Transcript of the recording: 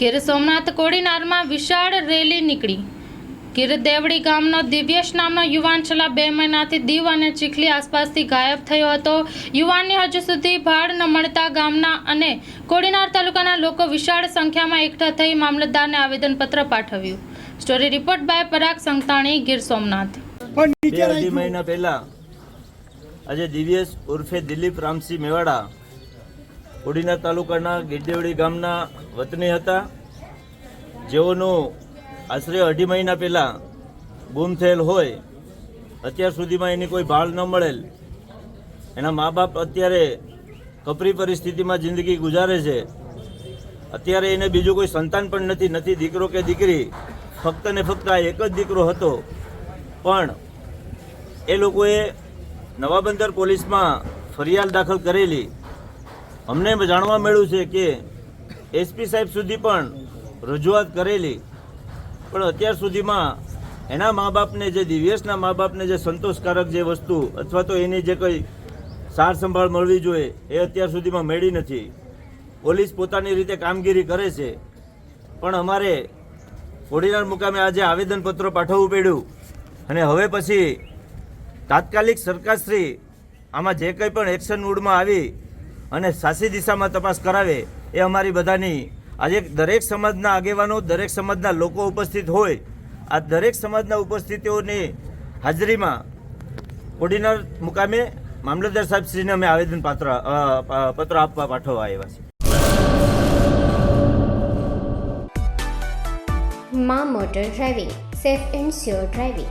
ગીર સોમનાથ કોડીનારમાં વિશાળ રેલી નીકળી. ગીર દેવડી ગામનો દિવ્યેશ નામનો યુવાન છેલ્લા બે મહિનાથી દીવ અને ચીખલી આસપાસથી ગાયબ થયો હતો. યુવાનને હજુ સુધી ભાડ ન મળતા ગામના અને કોડીનાર તાલુકાના લોકો વિશાળ સંખ્યામાં એકઠા થઈ મામલતદારને આવેદનપત્ર પાઠવ્યું. Story report by Parag Santani Gir Somnath. બે અઢી મહિના પહેલા આજે દિવ્યેશ ઉર્ફે દિલીપ રામસિંહ મેવાડા કોડીનાર તાલુકાના ગીરદેવડી ગામના વતની હતા. જેઓનું આશરે અઢી મહિના પહેલાં ગુમ થયેલ હોય, અત્યાર સુધીમાં એની કોઈ ભાળ ન મળેલ. એના મા બાપ અત્યારે કપરી પરિસ્થિતિમાં જિંદગી ગુજારે છે. અત્યારે એને બીજું કોઈ સંતાન પણ નથી નથી દીકરો કે દીકરી. ફક્ત ને ફક્ત આ એક જ દીકરો હતો. પણ એ લોકોએ નવાબંદર પોલીસમાં ફરિયાદ દાખલ કરેલી. અમને જાણવા મળ્યું છે કે એસપી સાહેબ સુધી પણ રજૂઆત કરેલી. પણ અત્યાર સુધીમાં એના મા બાપને જે દિવ્યેશના મા બાપને જે સંતોષકારક જે વસ્તુ અથવા તો એની જે કંઈ સાર સંભાળ મળવી જોઈએ એ અત્યાર સુધીમાં મળી નથી. પોલીસ પોતાની રીતે કામગીરી કરે છે. પણ અમારે કોડીનાર મુકામે આજે આવેદનપત્રો પાઠવવું પડ્યું. અને હવે પછી તાત્કાલિક સરકારશ્રી આમાં જે કંઈ પણ એક્શન મૂડમાં આવી અને સાચી દિશામાં તપાસ કરાવે એ અમારી બધાની આજે દરેક સમાજના આગેવાનો, દરેક સમાજના લોકો ઉપસ્થિત હોય, આ દરેક સમાજના ઉપસ્થિતિઓની હાજરીમાં કોડીનાર મુકામે મામલતદાર સાહેબશ્રીને અમે આવેદન પાત્ર આપવા પાઠવવા આવ્યા છીએ. મા motor driving, safe and sure driving.